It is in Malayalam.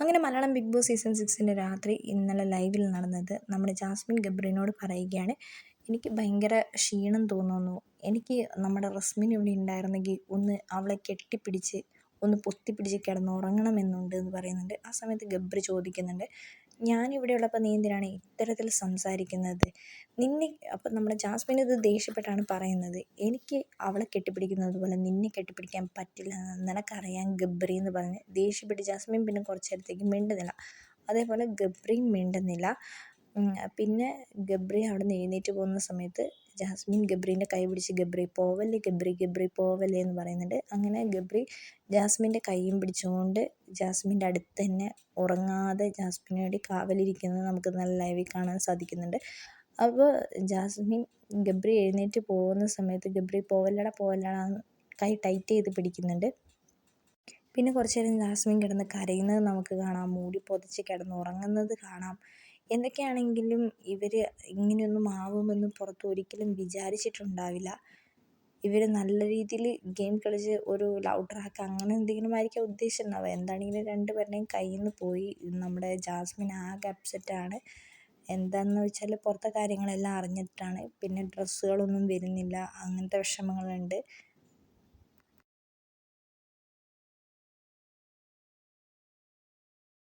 അങ്ങനെ മലയാളം ബിഗ് ബോസ് സീസൺ സിക്സിന്റെ രാത്രി ഇന്നലെ ലൈവിൽ നടന്നത് നമ്മുടെ ജാസ്മിൻ ഗബ്രിനോട് പറയുകയാണ്. എനിക്ക് ഭയങ്കര ക്ഷീണം തോന്നുന്നു. എനിക്ക് നമ്മുടെ റസ്മിൻ ഇവിടെ ഉണ്ടായിരുന്നെങ്കിൽ ഒന്ന് അവളെ കെട്ടിപ്പിടിച്ച് ഒന്ന് പൊത്തിപ്പിടിച്ച് കിടന്നുറങ്ങണമെന്നുണ്ട് എന്ന് പറയുന്നുണ്ട്. ആ സമയത്ത് ഗബ്രി ചോദിക്കുന്നുണ്ട് ഞാനിവിടെ ഉള്ളപ്പോൾ നീ എന്തിനാണ് ഇത്തരത്തിൽ സംസാരിക്കുന്നത്? നിന്നെ അപ്പം നമ്മുടെ ജാസ്മിൻ ഇത് ദേഷ്യപ്പെട്ടാണ് പറയുന്നത്. എനിക്ക് അവളെ കെട്ടിപ്പിടിക്കുന്നത് പോലെ നിന്നെ കെട്ടിപ്പിടിക്കാൻ പറ്റില്ല നിനക്കറിയാം ഗബ്രി എന്ന് പറഞ്ഞ്. ദേഷ്യപ്പെട്ട് ജാസ്മിൻ പിന്നെ കുറച്ച് നേരത്തേക്ക് മിണ്ടുന്നില്ല. അതേപോലെ ഗബ്രിയും മിണ്ടുന്നില്ല. പിന്നെ ഗബ്രി അവിടെ നിന്ന് എഴുന്നേറ്റ് പോകുന്ന സമയത്ത് ജാസ്മിൻ ഗബ്രീന്റെ കൈ പിടിച്ച് ഗബ്രി പോവല്ലേ ഗബ്രി ഗബ്രി പോവല്ലേ എന്ന് പറയുന്നുണ്ട്. അങ്ങനെ ഗബ്രി ജാസ്മിന്റെ കൈയും പിടിച്ചുകൊണ്ട് ജാസ്മിന്റെ അടുത്ത് തന്നെ ഉറങ്ങാതെ ജാസ്മിന് വേണ്ടി കാവലിരിക്കുന്നത് നമുക്ക് നല്ല ലൈവിൽ കാണാൻ സാധിക്കുന്നുണ്ട്. അപ്പോൾ ജാസ്മിൻ ഗബ്രി എഴുന്നേറ്റ് പോകുന്ന സമയത്ത് ഗബ്രി പോവല്ലടാ പോവല്ലടാ കൈ ടൈറ്റ് ചെയ്ത് പിടിക്കുന്നുണ്ട്. പിന്നെ കുറച്ച് നേരം ജാസ്മിൻ കിടന്ന് കരയുന്നത് നമുക്ക് കാണാം. മൂടി പുതച്ച് കിടന്ന് ഉറങ്ങുന്നത് കാണാം. എന്തൊക്കെയാണെങ്കിലും ഇവർ ഇങ്ങനെയൊന്നും ആവുമെന്ന് പുറത്ത് ഒരിക്കലും വിചാരിച്ചിട്ടുണ്ടാവില്ല. ഇവർ നല്ല രീതിയിൽ ഗെയിം കളിച്ച് ഒരു ലവ് ട്രാക്ക് അങ്ങനെ എന്തെങ്കിലും ആയിരിക്കാം ഉദ്ദേശിച്ചിട്ടുണ്ടാവുക. എന്താണെങ്കിലും രണ്ട് പേരുടെയും കയ്യിൽ നിന്ന് പോയി നമ്മുടെ ജാസ്മിൻ ആകെ അപ്സെറ്റാണ് എന്താണെന്ന് വെച്ചാൽ പുറത്തെ കാര്യങ്ങളെല്ലാം അറിഞ്ഞിട്ടാണ്. പിന്നെ ഡ്രസ്സുകളൊന്നും വരുന്നില്ല. അങ്ങനത്തെ വിഷമങ്ങളുണ്ട്.